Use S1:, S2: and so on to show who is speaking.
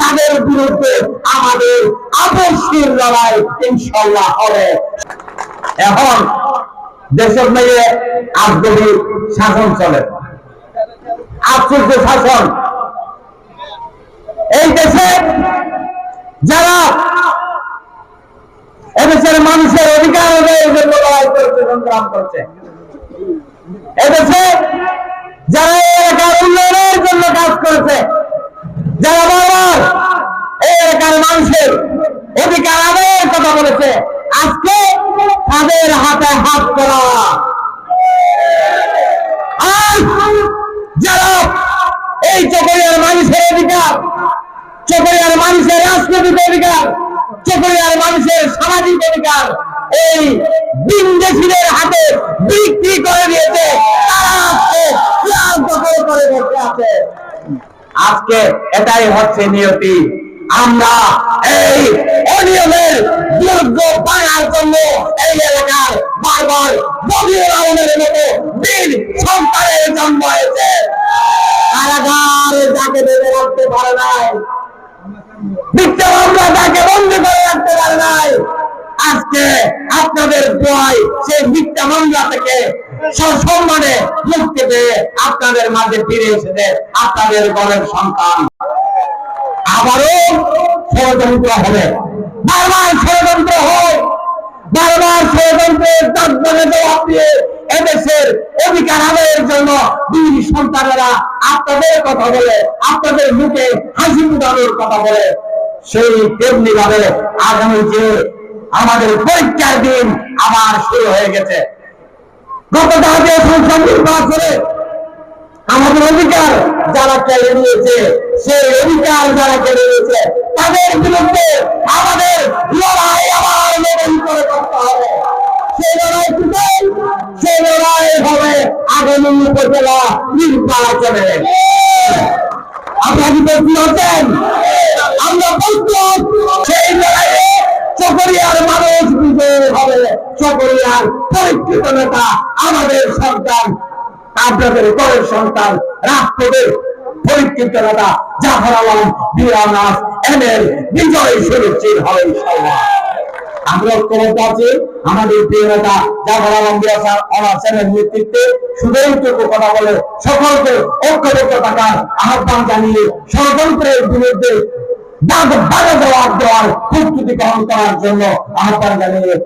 S1: তাদের বিরুদ্ধে আমাদের লড়াই ইনশাল্লাহ হবে। এখন দেশের মেয়ে শাসন চলে আশ্চর্য শাসন, এই দেশে যারা এদেশের মানুষের অধিকার আদায়ের জন্য লড়াই করছে, সংগ্রাম করছে। এদেশে যারা এলাকার উন্নয়নের জন্য কাজ করেছে যারা বারবার এই এলাকার মানুষের অধিকার আদায়ের কথা বলেছে আজকে তাদের হাতে হাত করা যারা এই চকরিয়ার মানুষের অধিকার, চকরিয়ার মানুষের রাজনৈতিক অধিকার, চকরিয়ার মানুষের সামাজিক অধিকার, এই হাতে বিক্রি করে দিয়েছে। তারা আজকে আজকে এটাই হচ্ছে নিয়তি। আমরা এই অনিয়মের দুর্গ পাওয়ার জন্য এই এলাকার বারবার বদিউর রহমানের মতো বীর সন্তানের জন্ম হয়েছে। যাকে রাখতে পারে নাই করে রাখতে পারে নাই। আজকে আপনাদের দোয়াই সেই মিথ্যা মামলা থেকে সসম্মানে মুক্তি পেয়ে আপনাদের মাঝে ফিরে এসেছে আপনাদের ঘরের সন্তান। আবারও ষড়যন্ত্র হবে। বারবার ষড়যন্ত্র হোক বারবার ষড়যন্ত্রের দাগদানে জবাব দিয়ে এদেশের অধিকার আদায়ের জন্য বীর সন্তানেরা আপনাদের কথা বলে, আপনাদের মুখে হাসি ফুটানোর কথা বলে। সেই তেমনি ভাবে আগামী যে আমাদের পরীক্ষার দিন আবার শুরু হয়ে গেছে। গত জাতীয় সংসদ নির্বাচনে আমাদের অধিকার যারা কেড়ে নিয়েছে, সেই অধিকার যারা কেড়ে নিয়েছে, তাদের বিরুদ্ধে আমাদের লড়াই আবার নতুন করে করতে হবে। আমরা প্রস্তুত। সেই লড়াইয়ে চকরিয়ার মানুষ বিজয়ী আমাদের সন্তান, আপনাদের ঘরের সন্তান রাষ্ট্রদের পরীক্ষিত নেতা জাফর আলম বিরানাস এনের বিজয় সুনিশ্চিত হবে কথা বলে ষড়যন্ত্রের বিরুদ্ধে দাগ বাধা দেওয়ার দেওয়ার প্রস্তুতি গ্রহণ করার জন্য আহ্বান জানিয়ে